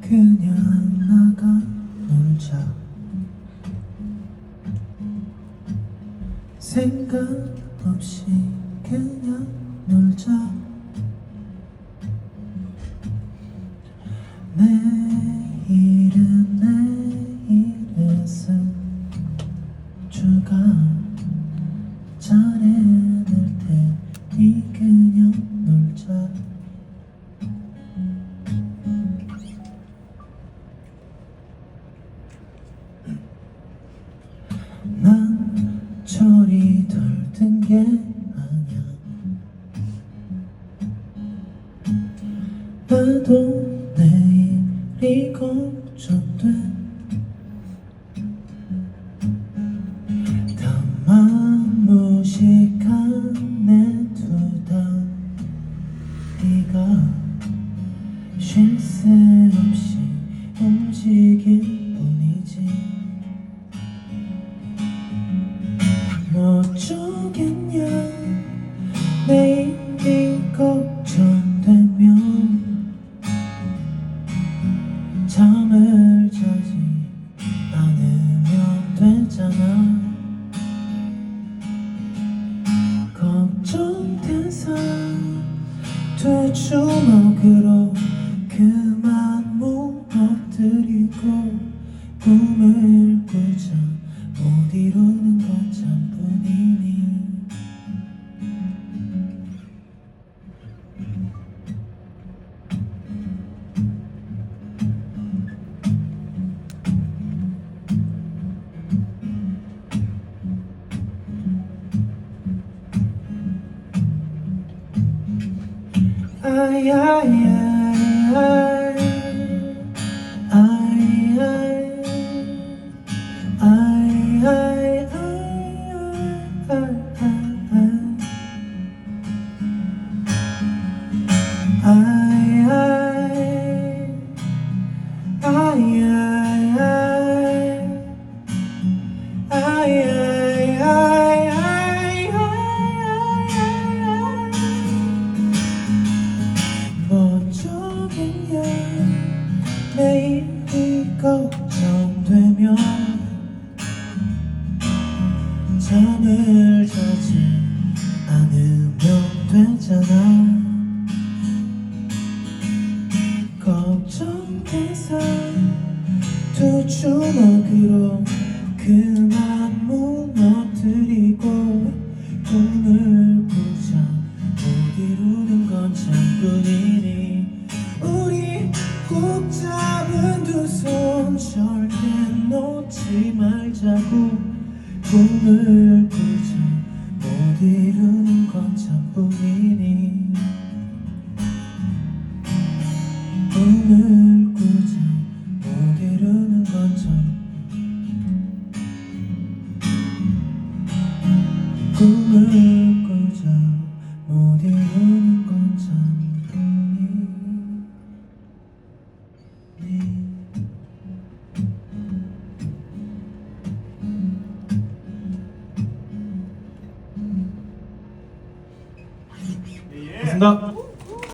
그냥 나가 놀자. 생각 없이 그냥 놀자. 내일은 내일에서 주가 잘해낼 테니 그냥 게 아냐 나도 내일이 걱 걱정되면 잠을 자지 않으면 되잖아. 걱정돼서 두 주먹으로 그만 무너뜨리고 꿈을 꾸자. 못 이루는 ay, ay, ay. 잠을 자지 않으면 되잖아. 걱정돼서 두 주먹으로 그만 무너뜨리고 꿈을 꾸자 못 이루는 건 잠뿐이니 우리 꼭 잡은 두 손 절대 놓지 말자고 꿈을 꾸자 못 이루는 건 잠뿐이니. 꿈을 꾸자 못 이루는 건 참 꿈을 생각